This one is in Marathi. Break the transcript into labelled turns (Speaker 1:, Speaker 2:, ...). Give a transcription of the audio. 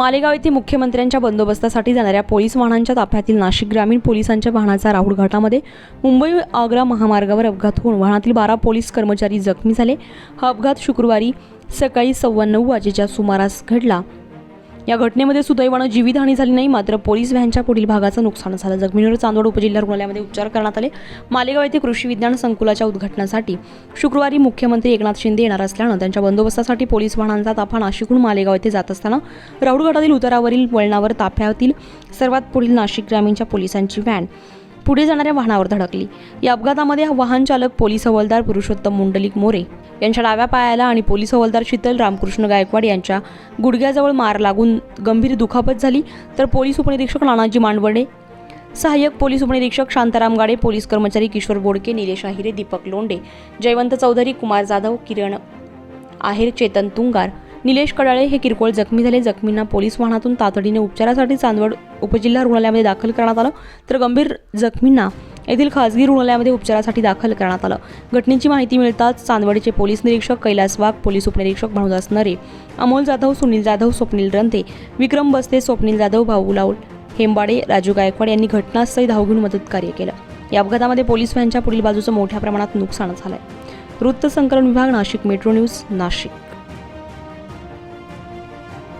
Speaker 1: मालेगाव येथे मुख्यमंत्र्यांच्या बंदोबस्तासाठी जाणाऱ्या पोलीस वाहनांच्या ताफ्यातील नाशिक ग्रामीण पोलिसांच्या वाहनाचा राहुल घाटामध्ये मुंबई आग्रा महामार्गावर अपघात होऊन वाहनातील बारा पोलीस कर्मचारी जखमी झाले. हा अपघात शुक्रवारी सकाळी सव्वा नऊ वाजेच्या सुमारास घडला. या घटनेमध्ये सुदैवानं जीवितहानी झाली नाही मात्र पोलीस व्हॅनच्या पुढील भागाचं नुकसान झालं. जखमींवर चांदवड उपजिल्हा रुग्णालयामध्ये उपचार करण्यात आले. मालेगाव येथे कृषी विज्ञान संकुलाच्या उद्घाटनासाठी शुक्रवारी मुख्यमंत्री एकनाथ शिंदे येणार असल्यानं त्यांच्या बंदोबस्तासाठी पोलीस वाहनांचा ताफा नाशिकहून मालेगाव येथे जात असताना राऊळ उतारावरील वळणावर ताफ्यातील सर्वात पुढील नाशिक ग्रामीणच्या पोलिसांची व्हॅन पुढे जाणाऱ्या वाहनावर धडकली. या अपघातामध्ये वाहन चालक पोलीस हवालदार पुरुषोत्तम मुंडलिक मोरे यांच्या डाव्या पायाला आणि पोलीस हवालदार शीतल रामकृष्ण गायकवाड यांच्या गुडघ्याजवळ मार लागून गंभीर दुखापत झाली तर पोलीस उपनिरीक्षक नानाजी मांडवडे सहाय्यक पोलीस उपनिरीक्षक शांताराम गाडे पोलीस कर्मचारी किशोर बोडके निलेश आहिरे दीपक लोंडे जयवंत चौधरी कुमार जाधव किरण आहेर चेतन तुंगार निलेश कडाळे हे किरकोळ जखमी झाले. जखमींना पोलीस वाहनातून तातडीने उपचारासाठी चांदवड उपजिल्हा रुग्णालयामध्ये दाखल करण्यात आलं. तर गंभीर जखमींना येथील खासगी रुग्णालयामध्ये उपचारासाठी दाखल करण्यात आलं. घटनेची माहिती मिळताच चांदवडीचे पोलीस निरीक्षक कैलास वाघ पोलीस उपनिरीक्षक भानुदास नरे अमोल जाधव सुनील जाधव स्वप्नील रंथे विक्रम बस्ते स्वप्नील जाधव भाऊ लाऊल हेंबाडे राजू गायकवाड यांनी घटनास्थळी धाव घेऊन मदतकार्य केलं. या अपघातामध्ये पोलीस व्हॅनच्या पुढील बाजूचं मोठ्या प्रमाणात नुकसान झालंय. वृत्त संकलन विभाग नाशिक मेट्रो न्यूज नाशिक.